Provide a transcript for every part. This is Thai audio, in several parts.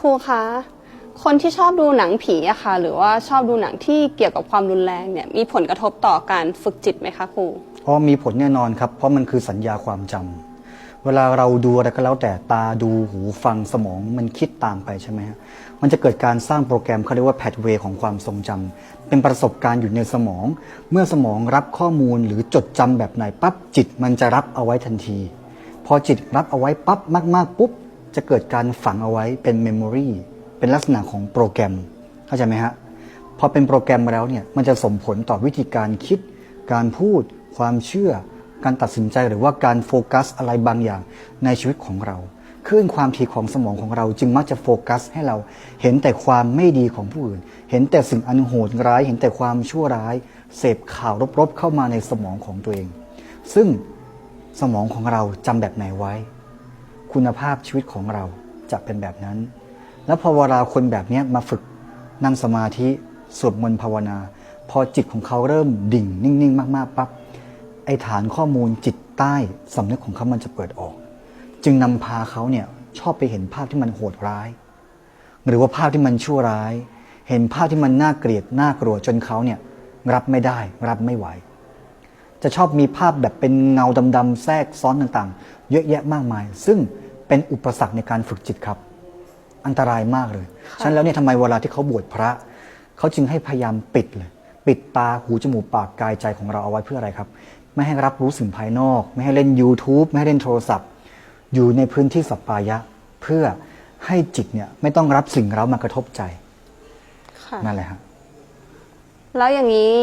ครูคะ คนที่ชอบดูหนังผีอะค่ะ หรือว่าชอบดูหนังที่เกี่ยวกับความรุนแรงเนี่ยมีผลกระทบต่อการฝึกจิตไหมคะครูเพราะมีผลแน่นอนครับ เพราะมันคือสัญญาความจำเวลาเราดูอะไรก็แล้วแต่ตาดูหูฟังสมองมันคิดตามไปใช่ไหมฮะมันจะเกิดการสร้างโปรแกรมเขาเรียกว่าแพทเวย์ของความทรงจำเป็นประสบการณ์อยู่ในสมอง เมื่อสมองรับข้อมูลหรือจดจำแบบไหนปั๊บจิตมันจะรับเอาไว้ทันที พอจิตรับเอาไว้ปั๊บมาก ๆ ปุ๊บ จะเกิดการฝังเอาไว้เป็นเมมโมรีเป็นลักษณะของโปรแกรมเข้าใจไหมฮะพอเป็นโปรแกรมมาแล้วเนี่ยมันจะส่งผลต่อวิธีการคิด การพูด ความเชื่อ การตัดสินใจหรือว่าการโฟกัสอะไรบางอย่างในชีวิตของเราคลื่นความถี่ของสมองของเราจึงมักจะโฟกัสให้เราเห็นแต่ความไม่ดีของผู้อื่น เห็นแต่สิ่งอันโหดร้าย เห็นแต่ความชั่วร้าย เสพข่าวรบๆเข้ามาในสมองของตัวเอง ซึ่งสมองของเราจำแบบไหนไว้ คุณภาพชีวิตของเราจะเป็นแบบนั้น แล้วพอเวลาคนแบบนี้มาฝึกนั่งสมาธิสวดมนต์ภาวนา พอจิตของเขาเริ่มดิ่งนิ่ง ๆ มากๆปั๊บไอฐานข้อมูลจิตใต้สำนึกของเขามันจะเปิดออก จึงนำพาเขาเนี่ยชอบไปเห็นภาพที่มันโหดร้าย หรือว่าภาพที่มันชั่วร้าย เห็นภาพที่มันน่าเกลียดน่ากลัวจนเขาเนี่ยรับไม่ได้ รับไม่ไหว จะชอบมีภาพแบบเป็นเงาดำๆแทรกซ้อนต่างๆ เยอะแยะมากมาย ซึ่ง เป็นอุปสรรคในการฝึกจิตครับ อันตรายมากเลยฉะนั้นแล้วเนี่ยทำไมเวลาที่เขาบวชพระ เขาจึงให้พยายามปิดเลย ปิดตาหูจมูกปากกายใจของเราเอาไว้เพื่ออะไรครับ ไม่ให้รับรู้สิ่งภายนอก ไม่ให้เล่น YouTube ไม่ให้เล่นโทรศัพท์ อยู่ในพื้นที่สัปปายะ เพื่อให้จิตเนี่ยไม่ต้องรับสิ่งเร้ามากระทบใจค่ะนั่นแหละฮะแล้วอย่างนี้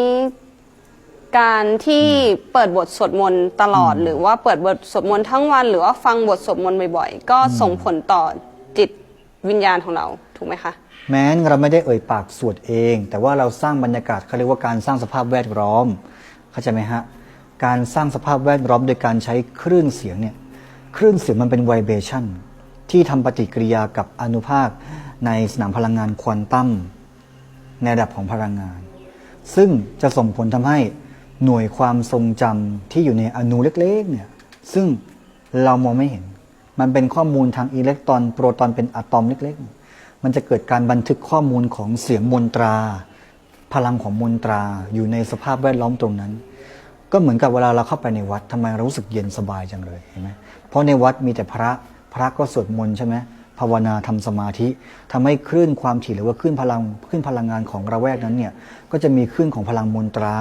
การที่เปิดบทสวดมนต์ตลอด หรือว่าเปิดบทสวดมนต์ทั้งวัน หรือว่าฟังบทสวดมนต์บ่อยๆ ก็ส่งผลต่อจิตวิญญาณของเราถูกไหมคะ แม้นเราไม่ได้เอ่ยปากสวดเอง แต่ว่าเราสร้างบรรยากาศเขาเรียกว่าการสร้างสภาพแวดล้อมเข้าใจไหมฮะการสร้างสภาพแวดล้อมโดยการใช้คลื่นเสียงเนี่ยคลื่นเสียงมันเป็นไวเบชันที่ทำปฏิกิริยากับอนุภาคในสนามพลังงานควอนตัมในระดับของพลังงาน ซึ่งจะส่งผลทำให้ หน่วยความทรงจำที่อยู่ในอนูเล็กๆเนี่ยซึ่งเรามองไม่เห็น มันเป็นข้อมูลทางอิเล็กตรอนโปรตอนเป็นอะตอมเล็กๆ มันจะเกิดการบันทึกข้อมูลของเสียงมนตรา พลังของมนตราอยู่ในสภาพแวดล้อมตรงนั้น ก็เหมือนกับเวลาเราเข้าไปในวัดทำไมเรารู้สึกเย็นสบายจังเลยเห็นไหมเพราะในวัดมีแต่พระพระก็สวดมนต์ใช่ไหม ภาวนาทำสมาธิทำให้คลื่นความถี่หรือว่าคลื่นพลังคลื่นพลังงานของระแวกนั้นเนี่ยก็จะมีคลื่นของพลังมนตรา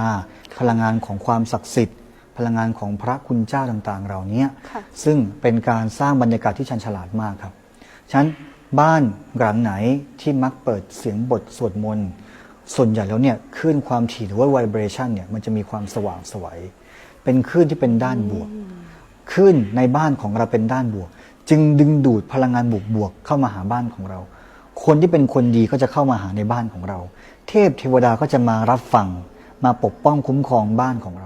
พลังงานของความศักดิ์สิทธิ์ พลังงานของพระคุณเจ้าต่างๆเหล่านี้ค่ะซึ่งเป็นการสร้างบรรยากาศที่ชันฉลาดมากครับฉะนั้นบ้านหลังไหนที่มักเปิดเสียงบทสวดมนต์ส่วนใหญ่แล้วเนี่ยคลื่นความถี่หรือว่าไวเบรชันเนี่ยมันจะมีความสว่างไสวัยเป็นคลื่นที่เป็นด้านบวกคลื่นในบ้านของเราเป็นด้านบวก จึงดึงดูดพลังงานบวกบวกๆเข้ามาหาบ้านของเรา คนที่เป็นคนดีก็จะเข้ามาหาในบ้านของเรา เทพเทวดาก็จะมารับฟังมาปกป้องคุ้มครองบ้านของเรา